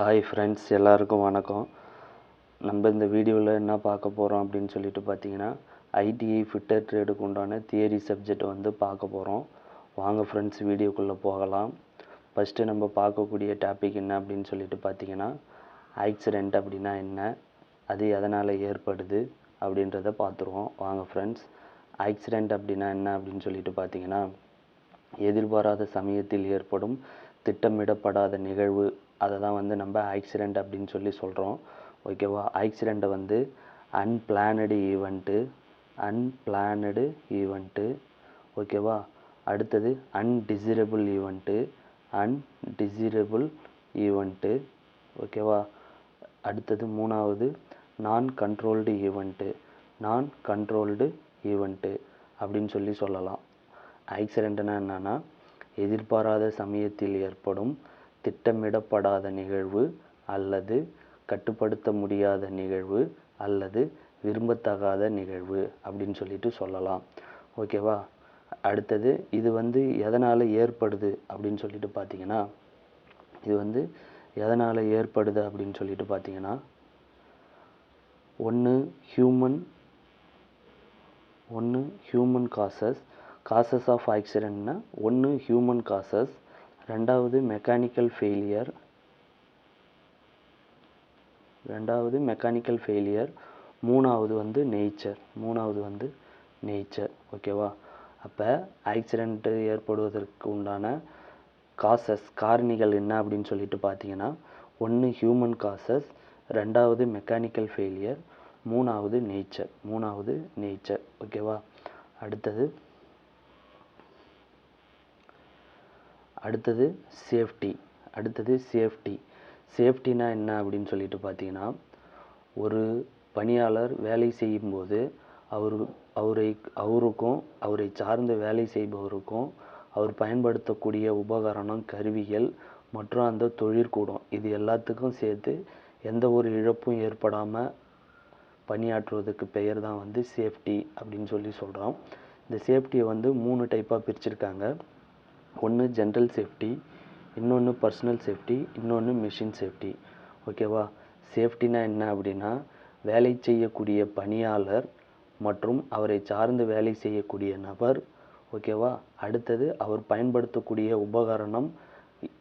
Hi friends எல்லாருக்கும் வணக்கம். நம்ம இந்த வீடியோவில் என்ன பார்க்க போகிறோம் அப்படின்னு சொல்லிட்டு பார்த்தீங்கன்னா ஐடிஐ ஃபிட்டர் ட்ரேடுக்கு உண்டான தியரி சப்ஜெக்ட் வந்து பார்க்க போகிறோம் வாங்க ஃப்ரெண்ட்ஸ் வீடியோக்குள்ளே போகலாம். ஃபஸ்ட்டு நம்ம பார்க்கக்கூடிய டாபிக் என்ன அப்படின்னு சொல்லிட்டு பார்த்தீங்கன்னா ஆக்சிடெண்ட் அப்படின்னா என்ன? அது எதனால் ஏற்படுது? அப்படின்றத பார்த்துருவோம். வாங்க ஃப்ரெண்ட்ஸ் ஆக்சிடெண்ட் அப்படின்னா என்ன அப்படின்னு சொல்லிட்டு பார்த்தீங்கன்னா எதிர்பாராத சமயத்தில் ஏற்படும் திட்டமிடப்படாத நிகழ்வு அதை தான் வந்து நம்ம ஆக்சிடெண்ட் அப்படின்னு சொல்லி சொல்கிறோம் ஓகேவா ஆக்சிடெண்ட்டை வந்து அன்பிளானடு ஈவெண்ட்டு அன்பிளானடு ஈவெண்ட்டு ஓகேவா அடுத்தது அன்டிசிரபிள் ஈவெண்ட்டு அன்டிசிரபிள் ஈவெண்ட்டு ஓகேவா அடுத்தது மூணாவது நான் கண்ட்ரோல்டு ஈவெண்ட்டு நான் கண்ட்ரோல்டு ஈவெண்ட்டு அப்படின்னு சொல்லி சொல்லலாம். ஆக்சிடெண்ட்னா என்னென்னா எதிர்பாராத சமயத்தில் ஏற்படும் திட்டமிடப்படாத நிகழ்வு அல்லது கட்டுப்படுத்த முடியாத நிகழ்வு அல்லது விரும்பத்தகாத நிகழ்வு அப்படின்னு சொல்லிட்டு சொல்லலாம். ஓகேவா? அடுத்தது இது வந்து எதனால் ஏற்படுது அப்படின்னு சொல்லிட்டு பார்த்தீங்கன்னா இது வந்து எதனால் ஏற்படுது அப்படின்னு சொல்லிட்டு பார்த்தீங்கன்னா ஒன்று ஹியூமன் ஒன்று ஹியூமன் காசஸ் காசஸ் ஆஃப் ஆக்சிடென்ட்னா ஒன்று ஹியூமன் காசஸ் ரெண்டாவது மெக்கானிக்கல் ஃபெயிலியர் ரெண்டாவது மெக்கானிக்கல் ஃபெயிலியர் மூணாவது வந்து நேச்சர் மூணாவது வந்து நேச்சர் ஓகேவா அப்போ ஆக்சிடெண்ட்டு ஏற்படுவதற்கு உண்டான காசஸ் காரணிகள் என்ன அப்படின்னு சொல்லிட்டு பார்த்தீங்கன்னா ஒன்று ஹியூமன் காசஸ் ரெண்டாவது மெக்கானிக்கல் ஃபெயிலியர் மூணாவது நேச்சர் மூணாவது நேச்சர் ஓகேவா அடுத்தது அடுத்தது சேஃப்டி அடுத்தது சேஃப்டி சேஃப்டினா என்ன அப்படின்னு சொல்லிட்டு பார்த்தீங்கன்னா ஒரு பணியாளர் வேலை செய்யும்போது அவர் அவரை அவருக்கும் அவரை சார்ந்த வேலை செய்பவருக்கும் அவர் பயன்படுத்தக்கூடிய உபகரணம் கருவிகள் மற்றும் அந்த தொழிற்கூடம். இது எல்லாத்துக்கும் சேர்த்து எந்த ஒரு இழப்பும் ஏற்படாமல் பணியாற்றுவதற்கு பெயர் தான் வந்து சேஃப்டி அப்படின்னு சொல்லி சொல்கிறோம் இந்த சேஃப்டியை வந்து மூணு டைப்பாக பிரிச்சிருக்காங்க. ஒன்று ஜென்ரல் சேஃப்டி இன்னொன்று பர்சனல் சேஃப்டி இன்னொன்று மிஷின் சேஃப்டி ஓகேவா சேஃப்டினா என்ன அப்படின்னா வேலை செய்யக்கூடிய பணியாளர் மற்றும் அவரை சார்ந்து வேலை செய்யக்கூடிய நபர் ஓகேவா அடுத்தது அவர் பயன்படுத்தக்கூடிய உபகரணம்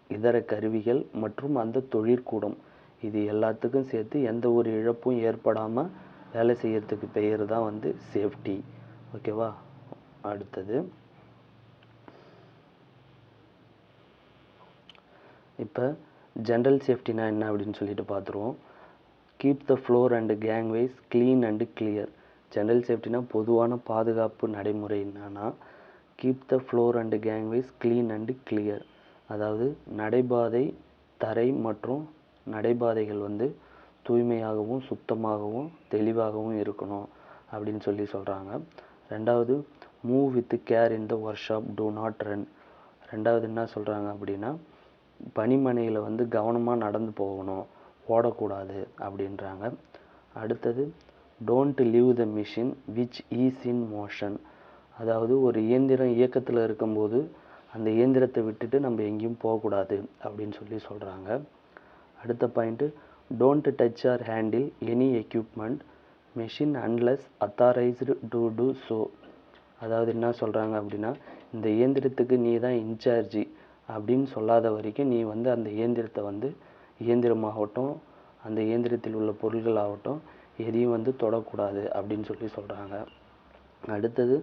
இதர கருவிகள் மற்றும் அந்த தொழிற்கூடம். இது எல்லாத்துக்கும் சேர்த்து எந்த ஒரு இழப்பும் ஏற்படாமல் வேலை செய்கிறதுக்கு பெயர் தான் வந்து சேஃப்டி ஓகேவா அடுத்தது இப்போ ஜென்ரல் சேஃப்டினா என்ன அப்படின்னு சொல்லிட்டு பார்த்துருவோம். Keep the floor and gangways clean and clear general safety பொதுவான பாதுகாப்பு நடைமுறை என்னன்னா keep the floor and gangways clean and clear அதாவது நடைபாதை தரை மற்றும் நடைபாதைகள் வந்து தூய்மையாகவும் சுத்தமாகவும் தெளிவாகவும் இருக்கணும் அப்படின்னு சொல்லி சொல்கிறாங்க ரெண்டாவது move with care in the workshop do not run ரெண்டாவது என்ன சொல்கிறாங்க அப்படின்னா பனிமனையில் வந்து கவனமாக நடந்து போகணும். ஓடக்கூடாது அப்படின்றாங்க. அடுத்தது don't leave the machine which is in motion அதாவது ஒரு இயந்திரம் இயக்கத்தில் இருக்கும்போது அந்த இயந்திரத்தை விட்டுட்டு நம்ம எங்கேயும் போகக்கூடாது அப்படின்னு சொல்லி சொல்கிறாங்க அடுத்த point don't touch or handle any equipment machine unless authorised to do so அதாவது என்ன சொல்கிறாங்க அப்படின்னா இந்த இயந்திரத்துக்கு நீ தான் இன்சார்ஜி அப்படின்னு சொல்லாத வரைக்கும் நீ வந்து அந்த இயந்திரத்தை வந்து இயந்திரமாகட்டும் அந்த இயந்திரத்தில் உள்ள பொருள்களாகட்டும் எதையும் வந்து தொடக்கூடாது அப்படின்னு சொல்லி சொல்கிறாங்க அடுத்தது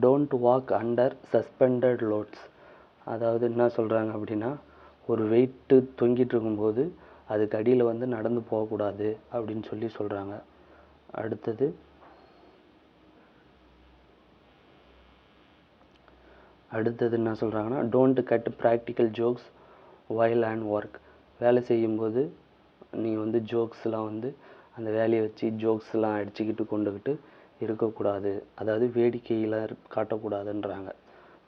don't walk under suspended loads அதாவது என்ன சொல்கிறாங்க அப்படின்னா ஒரு வெயிட்டு தொங்கிட்டு இருக்கும்போது அதுக்கு அடியில் வந்து நடந்து போகக்கூடாது அப்படின்னு சொல்லி சொல்கிறாங்க அடுத்தது அடுத்தது என்ன சொல்கிறாங்கன்னா don't cut practical jokes while and work வேலை செய்யும்போது நீங்கள் வந்து ஜோக்ஸ்லாம் வந்து அந்த வேலையை வச்சு ஜோக்ஸ்லாம் அடிச்சுக்கிட்டு கொண்டுக்கிட்டு இருக்கக்கூடாது. அதாவது வேடிக்கையில் காட்டக்கூடாதுன்றாங்க.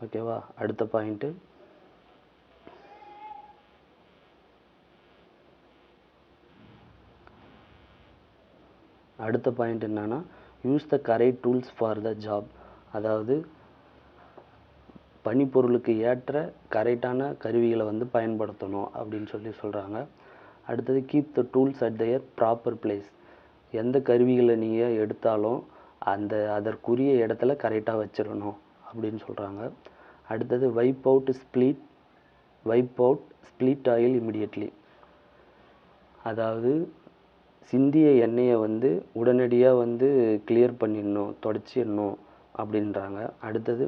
ஓகேவா அடுத்த பாயிண்ட்டு அடுத்த பாயிண்ட் என்னன்னா use the correct tools for the job அதாவது பணிப்பொருளுக்கு ஏற்ற கரெக்டான கருவிகளை வந்து பயன்படுத்தணும் அப்படின்னு சொல்லி சொல்கிறாங்க அடுத்தது keep the tools at their proper place எந்த கருவிகளை நீங்கள் எடுத்தாலும் அந்த அதற்குரிய இடத்துல கரெக்டாக வச்சிடணும் அப்படின்னு சொல்கிறாங்க அடுத்தது wipe out split wipe out split oil immediately அதாவது சிந்திய எண்ணெயை வந்து உடனடியாக வந்து கிளியர் பண்ணிடணும் தொடச்சிடணும் அப்படின்றாங்க. அடுத்தது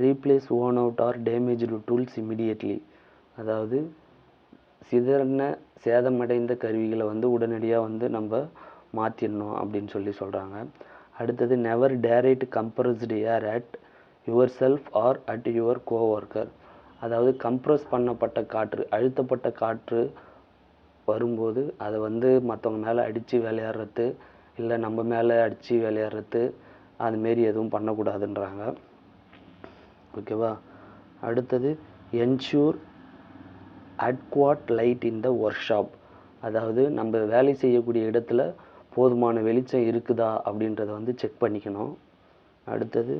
replace worn out or damaged tools immediately அதாவது சிதறின சேதமடைந்த கருவிகளை வந்து உடனடியாக வந்து நம்ம மாற்றிடணும் அப்படின்னு சொல்லி சொல்கிறாங்க அடுத்தது never direct compressed air at yourself or at your coworker அதாவது கம்ப்ரஸ் பண்ணப்பட்ட காற்று அழுத்தப்பட்ட காற்று வரும்போது அதை வந்து மற்றவங்க மேலே அடித்து விளையாடுறது இல்லை நம்ம மேலே அடித்து விளையாடுறது அதுமாரி எதுவும் பண்ணக்கூடாதுன்றாங்க. ஓகேவா? அடுத்தது ensure adequate light in the workshop அதாவது நம்ம வேலை செய்யக்கூடிய இடத்துல போதுமான வெளிச்சம் இருக்குதா அப்படின்றத வந்து செக் பண்ணிக்கணும். அடுத்தது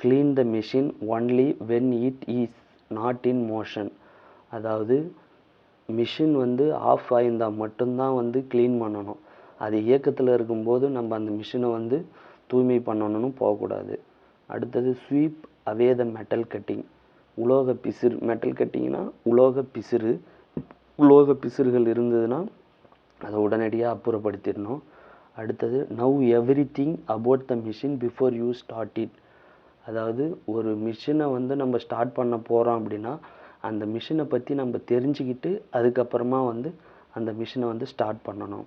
clean the machine only when it is not in motion அதாவது மிஷின் வந்து ஆஃப் ஆயிருந்தால் மட்டும்தான் வந்து க்ளீன் பண்ணணும். அது இயக்கத்தில் இருக்கும்போது நம்ம அந்த மிஷினை வந்து தூய்மை பண்ணணும்னு போகக்கூடாது. அடுத்தது sweep away the metal cutting உலோக பிசிறு மெட்டல் கட்டிங்னா உலோக பிசிறு. உலோக பிசிறுகள் இருந்ததுன்னா அதை உடனடியாக அப்புறப்படுத்திடணும். அடுத்தது know everything about the machine before you start it அதாவது ஒரு மிஷினை வந்து நம்ம ஸ்டார்ட் பண்ண போகிறோம் அப்படின்னா அந்த மிஷினை பற்றி நம்ம தெரிஞ்சுக்கிட்டு அதுக்கப்புறமா வந்து அந்த மிஷினை வந்து ஸ்டார்ட் பண்ணணும்.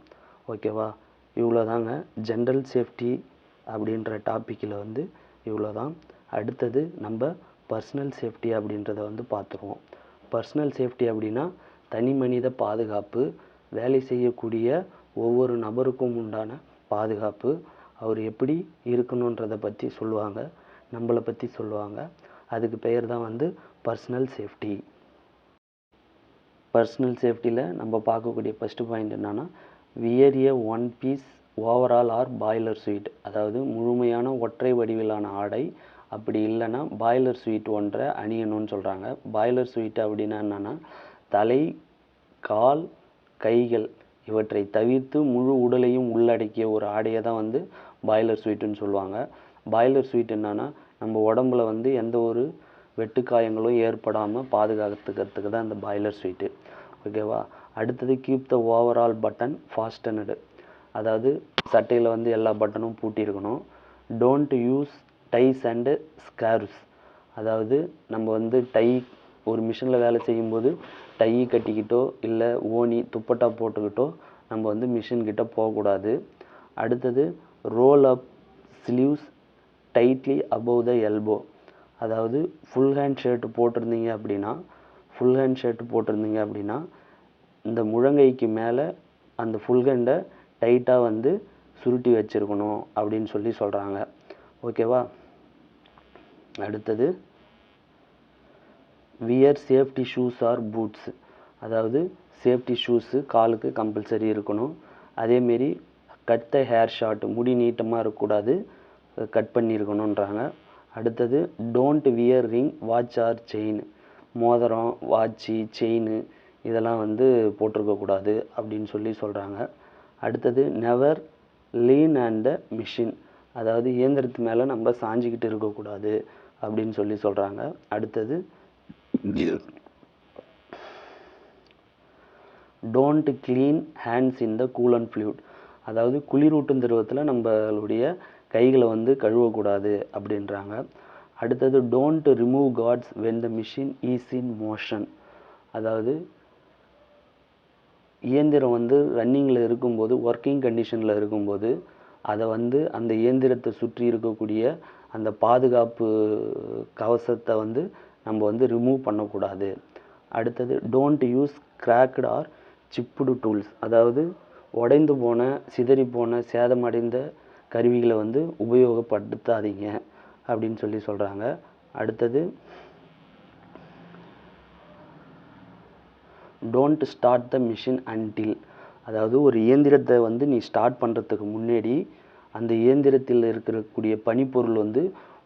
ஓகேவா இவ்வளோ தாங்க ஜென்ரல் சேஃப்டி அப்படின்ற டாப்பிக்கில் வந்து இவ்வளோ தான் அடுத்தது நம்ம பர்சனல் சேஃப்டி அப்படின்றத வந்து பார்த்துருவோம். பர்சனல் சேஃப்டி அப்படின்னா தனி மனித பாதுகாப்பு வேலை செய்யக்கூடிய ஒவ்வொரு நபருக்கும் உண்டான பாதுகாப்பு. அவர் எப்படி இருக்கணுன்றதை பற்றி சொல்லுவாங்க நம்மளை பற்றி சொல்லுவாங்க. அதுக்கு பெயர் தான் வந்து பர்சனல் சேஃப்டி பர்சனல் சேஃப்டியில் நம்ம பார்க்கக்கூடிய ஃபஸ்ட்டு பாயிண்ட் என்னன்னா wear a one piece overall or boiler suit அதாவது முழுமையான ஒற்றை வடிவிலான ஆடை அப்படி இல்லைன்னா பாய்லர் ஸ்வீட் ஒன்றை அணியணும்னு சொல்கிறாங்க பாய்லர் ஸ்வீட் அப்படின்னா என்னென்னா தலை கால் கைகள் இவற்றை தவிர்த்து முழு உடலையும் உள்ளடக்கிய ஒரு ஆடையை தான் வந்து பாய்லர் ஸ்வீட்டுன்னு சொல்லுவாங்க. பாய்லர் ஸ்வீட் என்னென்னா நம்ம உடம்புல வந்து எந்த ஒரு வெட்டுக்காயங்களும் ஏற்படாமல் பாதுகாத்துக்கிறதுக்கு தான் இந்த பாய்லர் ஸ்வீட்டு ஓகேவா அடுத்தது keep the overall button fastened அதாவது சட்டையில் வந்து எல்லா பட்டனும் பூட்டியிருக்கணும். Don't use ties and scarves அதாவது நம்ம வந்து டை ஒரு மிஷினில் வேலை செய்யும்போது டை கட்டிக்கிட்டோ இல்லை ஓனி துப்பட்டா போட்டுக்கிட்டோ நம்ம வந்து மிஷின்கிட்ட போகக்கூடாது. அடுத்தது roll up sleeves tightly above the elbow அதாவது ஃபுல் ஹேண்ட் ஷர்ட் போட்டிருந்தீங்க அப்படின்னா ஃபுல் ஹேண்ட் ஷர்ட் போட்டிருந்தீங்க அப்படின்னா இந்த முழங்கைக்கு மேலே அந்த ஃபுல் ஹேண்டை டைட்டாக வந்து சுருட்டி வச்சிருக்கணும் அப்படின்னு சொல்லி சொல்கிறாங்க ஓகேவா? அடுத்தது wear safety shoes or boots அதாவது சேஃப்டி ஷூஸு காலுக்கு கம்பல்சரி இருக்கணும். அதேமாரி கட் த ஹேர் ஷார்ட் முடி நீட்டமாக இருக்கக்கூடாது கட் பண்ணியிருக்கணுன்றாங்க அடுத்தது don't wear ring watch or chain மோதிரம் வாட்சி செயின் இதெல்லாம் வந்து போட்டிருக்கக்கூடாது அப்படின்னு சொல்லி சொல்கிறாங்க அடுத்தது never lean on the machine அதாவது இயந்திரத்து மேலே நம்ம சாஞ்சிக்கிட்டு இருக்கக்கூடாது அப்படின்னு சொல்லி சொல்கிறாங்க அடுத்தது don't clean hands in the coolant fluid அதாவது குளிரூட்டும் திரவத்தில் நம்மளுடைய கைகளை வந்து கழுவக்கூடாது அப்படின்றாங்க. அடுத்தது don't remove guards when the machine is in motion அதாவது இயந்திரம் வந்து ரன்னிங்கில் இருக்கும்போது ஒர்க்கிங் கண்டிஷனில் இருக்கும்போது அதை வந்து அந்த இயந்திரத்தை சுற்றி இருக்கக்கூடிய அந்த பாதுகாப்பு கவசத்தை வந்து நம்ம வந்து ரிமூவ் பண்ணக்கூடாது. அடுத்தது don't use cracked or chipped tools அதாவது உடைந்து போன சிதறி போன சேதமடைந்த கருவிகளை வந்து உபயோகப்படுத்தாதீங்க அப்படின்னு சொல்லி சொல்கிறாங்க அடுத்தது don't start the machine until அதாவது ஒரு இயந்திரத்தை வந்து நீ ஸ்டார்ட் பண்ணுறதுக்கு முன்னாடி அந்த இயந்திரத்தில் இருக்கக்கூடிய பனிப்பொருள் வந்து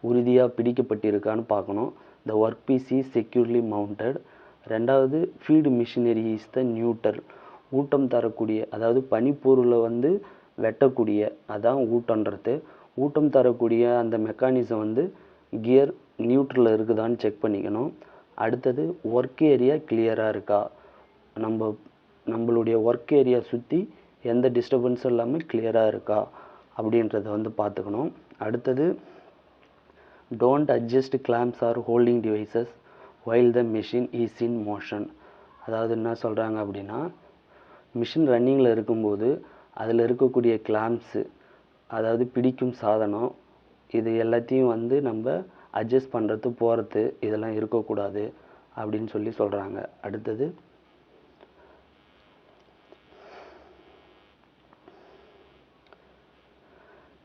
உறுதியாக பிடிக்கப்பட்டிருக்கான்னு பார்க்கணும். The work piece is securely mounted ரெண்டாவது feed machinery is the neutral ஊட்டம் தரக்கூடிய அதாவது பனிப்பொருளை வந்து வெட்டக்கூடிய அதான் ஊட்டன்றது ஊட்டம் தரக்கூடிய அந்த மெக்கானிசம் வந்து கியர் நியூட்ரலில் இருக்குதான்னு செக் பண்ணிக்கணும். அடுத்தது ஒர்க் ஏரியா கிளியராக இருக்கா? நம்ம நம்மளுடைய ஒர்க் ஏரியா சுற்றி எந்த டிஸ்டர்பன்ஸும் இல்லாமல் கிளியராக இருக்கா அப்படின்றத வந்து பார்த்துக்கணும். அடுத்தது don't adjust clamps or holding devices while the machine is in motion அதாவது என்ன சொல்கிறாங்க அப்படின்னா மிஷின் ரன்னிங்கில் இருக்கும்போது அதில் இருக்கக்கூடிய கிளாம்ஸு அதாவது பிடிக்கும் சாதனம் இது எல்லாத்தையும் வந்து நம்ம அட்ஜஸ்ட் பண்ணுறது போகிறது இதெல்லாம் இருக்கக்கூடாது அப்படின்னு சொல்லி சொல்கிறாங்க அடுத்தது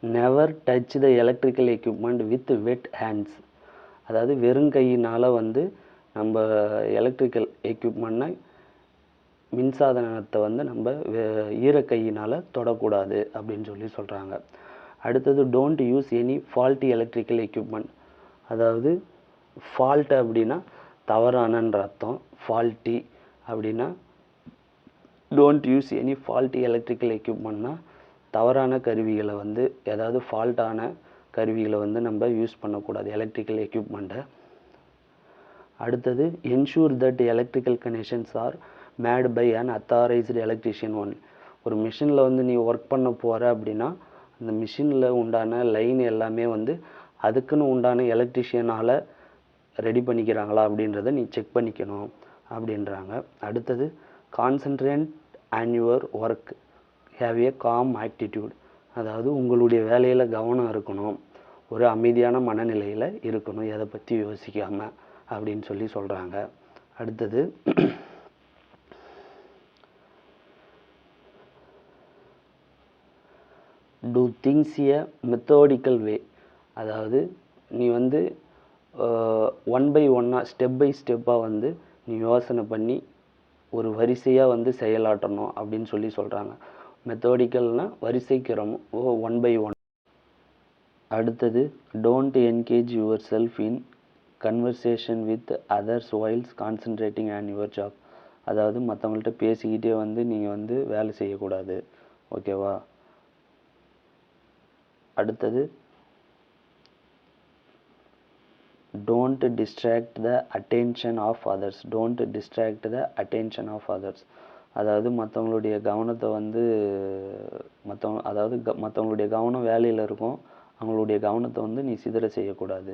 never touch the electrical equipment with wet hands அதாவது வெறும் கையினால் வந்து நம்ம எலக்ட்ரிக்கல் எக்யூப்மெண்ட்னா மின்சாதனத்தை வந்து நம்ம ஈர ஈரக்கையினால் தொடக்கூடாது அப்படின்னு சொல்லி சொல்கிறாங்க அடுத்தது don't use any faulty electrical equipment அதாவது ஃபால்ட் அப்படின்னா தவறானன்ற அர்த்தம். ஃபால்ட்டி அப்படின்னா don't use any faulty electrical எக்யூப்மெண்ட்னா தவறான கருவிகளை வந்து ஏதாவது ஃபால்ட்டான கருவிகளை வந்து நம்ம யூஸ் பண்ணக்கூடாது எலக்ட்ரிக்கல் எக்யூப்மெண்ட்டை அடுத்தது ensure that electrical connections are made by an authorised electrician one ஒரு மிஷினில் வந்து நீ ஒர்க் பண்ண போகிற அப்படின்னா அந்த மிஷினில் உண்டான லைன் எல்லாமே வந்து அதுக்குன்னு உண்டான எலக்ட்ரிஷியனால் ரெடி பண்ணிக்கிறாங்களா அப்படின்றத நீ செக் பண்ணிக்கணும் அப்படின்றாங்க. அடுத்தது concentrate on your work have a calm attitude அதாவது உங்களுடைய வேலையில் கவனம் இருக்கணும். ஒரு அமைதியான மனநிலையில் இருக்கணும். எதை பற்றி யோசிக்காமல் அப்படின்னு சொல்லி சொல்கிறாங்க அடுத்தது டூ திங்ஸ் எ மெத்தோடிக்கல் வே அதாவது நீ வந்து ஒன் பை ஒன்னாக ஸ்டெப் பை ஸ்டெப்பாக வந்து நீ யோசனை பண்ணி ஒரு வரிசையாக வந்து செயலாற்றணும் அப்படின்னு சொல்லி சொல்கிறாங்க மெத்தோடிக்கல்னால் வரிசை கிரமம் ஒன் பை ஒன் அடுத்தது don't engage yourself in conversation with others whilst concentrating on your job அதாவது மற்றவங்கள்ட்ட பேசிக்கிட்டே வந்து நீங்கள் வந்து வேலை செய்யக்கூடாது. ஓகேவா அடுத்தது don't distract the attention of others don't distract the attention of others அதாவது மற்றவங்களுடைய கவனத்தை வந்து மற்றவங்க அதாவது க மற்றவங்களுடைய கவனம் வேலையில் இருக்கும். அவங்களுடைய கவனத்தை வந்து நீ சிதற செய்யக்கூடாது.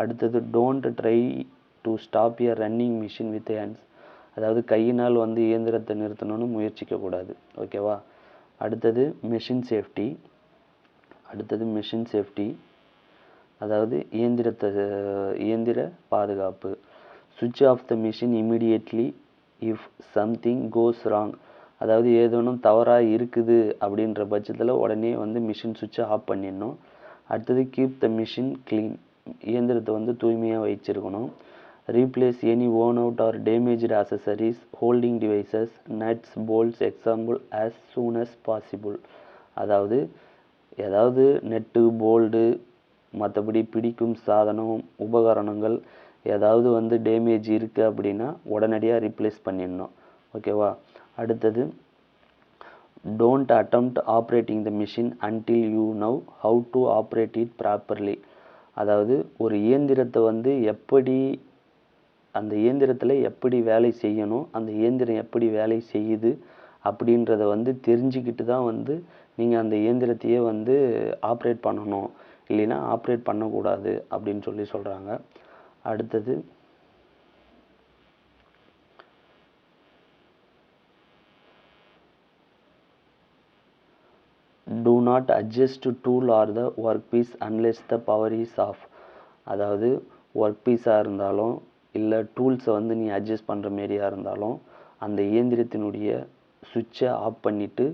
அடுத்தது don't try to stop your running machine with hands அதாவது கையினால் வந்து இயந்திரத்தை நிறுத்தணும்னு முயற்சிக்கக்கூடாது ஓகேவா அடுத்தது மிஷின் சேஃப்டி அடுத்தது மிஷின் சேஃப்டி அதாவது இயந்திரத்தை இயந்திர பாதுகாப்பு. சுவிட்ச் off the machine immediately if something goes wrong அதாவது ஏதேனும் தவறாக இருக்குது அப்படின்ற பட்சத்தில் உடனே வந்து மிஷின் சுவிட்சை ஆஃப் பண்ணிடணும். அடுத்தது கீப் த மிஷின் க்ளீன் இயந்திரத்தை வந்து தூய்மையாக வச்சிருக்கணும் replace any worn out or damaged accessories holding devices nuts bolts example as soon as possible அதாவது ஏதாவது நெட்டு போல்டு மற்றபடி பிடிக்கும் சாதனம் உபகரணங்கள் ஏதாவது வந்து டேமேஜ் இருக்குது அப்படின்னா உடனடியாக ரீப்ளேஸ் பண்ணிடணும். ஓகேவா அடுத்தது don't attempt operating the machine until you know how to operate it properly அதாவது ஒரு இயந்திரத்தை வந்து எப்படி அந்த இயந்திரத்தில் எப்படி வேலை செய்யணும் அந்த இயந்திரம் எப்படி வேலை செய்யுது அப்படின்றத வந்து தெரிஞ்சுக்கிட்டு தான் வந்து நீங்கள் அந்த இயந்திரத்தையே வந்து ஆப்ரேட் பண்ணணும். இல்லைன்னா ஆப்ரேட் பண்ணக்கூடாது அப்படின்னு சொல்லி சொல்கிறாங்க அடுத்தது. Do not adjust to tool or the workpiece unless the power is off. அதாவது ஒர்க் பீஸாக இருந்தாலும் இல்லை டூல்ஸை வந்து நீ அட்ஜஸ்ட் பண்ணுற மாரியாக இருந்தாலும் அந்த இயந்திரத்தினுடைய சுவிட்சை ஆஃப் பண்ணிவிட்டு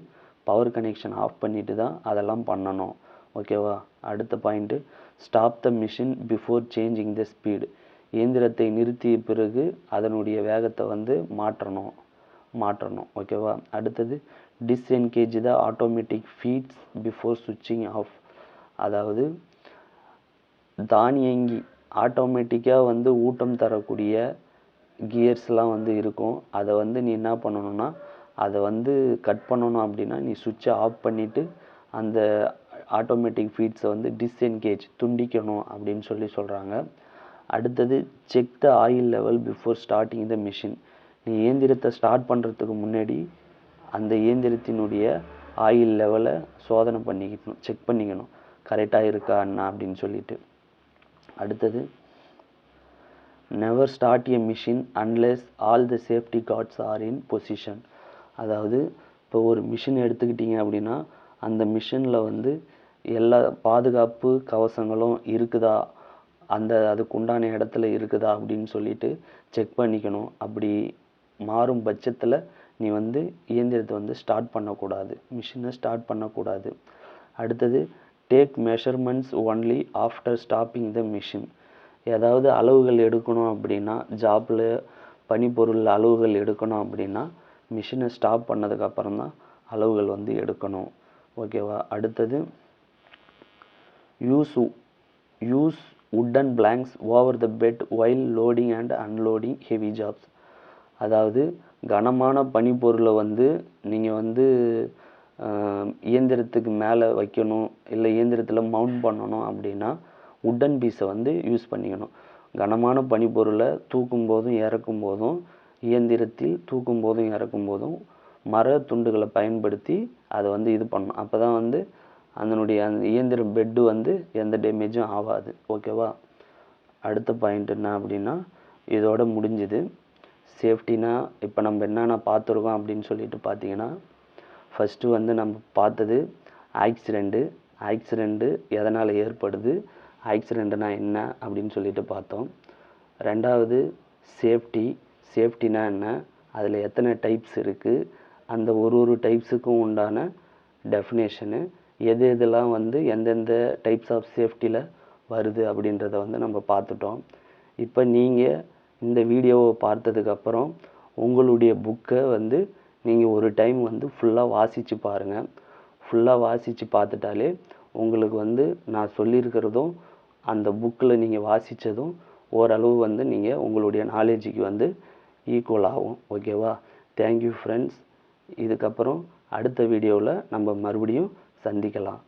பவர் கனெக்ஷன் ஆஃப் பண்ணிவிட்டு தான் அதெல்லாம் பண்ணணும். ஓகேவா அடுத்த point stop the machine before changing the speed இயந்திரத்தை நிறுத்திய பிறகு அதனுடைய வேகத்தை வந்து மாற்றணும் மாற்றணும். ஓகேவா அடுத்தது disengage the automatic feeds before சுவிட்சிங் ஆஃப் அதாவது தானியங்கி ஆட்டோமேட்டிக்காக வந்து ஊட்டம் தரக்கூடிய கியர்ஸ்லாம் வந்து இருக்கும். அதை வந்து நீ என்ன பண்ணணும்னா அதை வந்து கட் பண்ணணும் அப்படின்னா நீ சுவிட்சை ஆஃப் பண்ணிவிட்டு அந்த ஆட்டோமேட்டிக் ஃபீட்ஸை வந்து டிஸ்என்கேஜ் துண்டிக்கணும் அப்படின்னு சொல்லி சொல்கிறாங்க அடுத்தது check the oil level before starting the machine நீ இயந்திரத்தை ஸ்டார்ட் பண்ணுறதுக்கு முன்னாடி அந்த இயந்திரத்தினுடைய ஆயில் லெவலை சோதனை பண்ணிக்கணும் செக் பண்ணிக்கணும். கரெக்டாக இருக்கா என்ன அப்படின்னு சொல்லிட்டு. அடுத்தது never start a machine unless all the safety guards are in position அதாவது இப்போ ஒரு மிஷின் எடுத்துக்கிட்டிங்க அப்படின்னா அந்த மிஷினில் வந்து எல்லா பாதுகாப்பு கவசங்களும் இருக்குதா அந்த அதுக்கு உண்டான இடத்துல இருக்குதா அப்படின்னு சொல்லிட்டு செக் பண்ணிக்கணும். அப்படி மாறும் பட்சத்தில் நீ வந்து இயந்திரத்தை வந்து ஸ்டார்ட் பண்ணக்கூடாது. மிஷினை ஸ்டார்ட் பண்ணக்கூடாது. அடுத்தது take measurements only after stopping the machine ஏதாவது அளவுகள் எடுக்கணும் அப்படின்னா ஜாப்பில் பனிப்பொருள் அளவுகள் எடுக்கணும் அப்படின்னா மிஷினை ஸ்டாப் பண்ணதுக்கப்புறம் தான் அளவுகள் வந்து எடுக்கணும். ஓகேவா அடுத்தது use use wooden planks over the bed while loading and unloading heavy jobs அதாவது கனமான பனிப்பொருளை வந்து நீங்கள் வந்து இயந்திரத்துக்கு மேலே வைக்கணும் இல்லை இயந்திரத்தில் மவுண்ட் பண்ணணும் அப்படின்னா உட்டன் பீஸை வந்து யூஸ் பண்ணிக்கணும். கனமான பனிப்பொருளை தூக்கும் போதும் இறக்கும் போதும் இயந்திரத்தில் தூக்கும் போதும் இறக்கும் போதும் மர துண்டுகளை பயன்படுத்தி அதை வந்து இது பண்ணணும். அப்போ தான் வந்து அதனுடைய அந்த இயந்திர பெட்டு வந்து எந்த டேமேஜும் ஆகாது. ஓகேவா அடுத்த பாயிண்ட் என்ன அப்படின்னா இதோட முடிஞ்சுது. சேஃப்டினா இப்போ நம்ம என்னென்ன பார்த்துருக்கோம் அப்படின்னு சொல்லிட்டு பார்த்தீங்கன்னா ஃபஸ்ட்டு வந்து நம்ம பார்த்தது ஆக்சிடெண்ட்டு ஆக்சிடெண்ட்டு எதனால் ஏற்படுது? ஆக்சிடெண்ட்டுனா என்ன அப்படின்னு சொல்லிட்டு பார்த்தோம். ரெண்டாவது சேஃப்டி சேஃப்டினா என்ன? அதில் எத்தனை டைப்ஸ் இருக்குது அந்த ஒரு ஒரு டைப்ஸுக்கும் உண்டான டெஃபினேஷனு எது எதெல்லாம் வந்து எந்தெந்த டைப்ஸ் ஆஃப் சேஃப்டியில் வருது அப்படின்றத வந்து நம்ம பார்த்துட்டோம். இப்போ நீங்கள் இந்த வீடியோவை பார்த்ததுக்கப்புறம் உங்களுடைய புக்கை வந்து நீங்கள் ஒரு டைம் வந்து ஃபுல்லாக வாசித்து பாருங்கள் ஃபுல்லாக வாசித்து பார்த்துட்டாலே உங்களுக்கு வந்து நான் சொல்லியிருக்கிறதும் அந்த புக்கில் நீங்கள் வாசித்ததும் ஓரளவு வந்து நீங்கள் உங்களுடைய நாலேஜுக்கு வந்து ஈக்குவல் ஆகும். ஓகேவா தேங்க்யூ ஃப்ரெண்ட்ஸ் இதுக்கப்புறம் அடுத்த வீடியோவில் நம்ம மறுபடியும் சந்திக்கலாம்.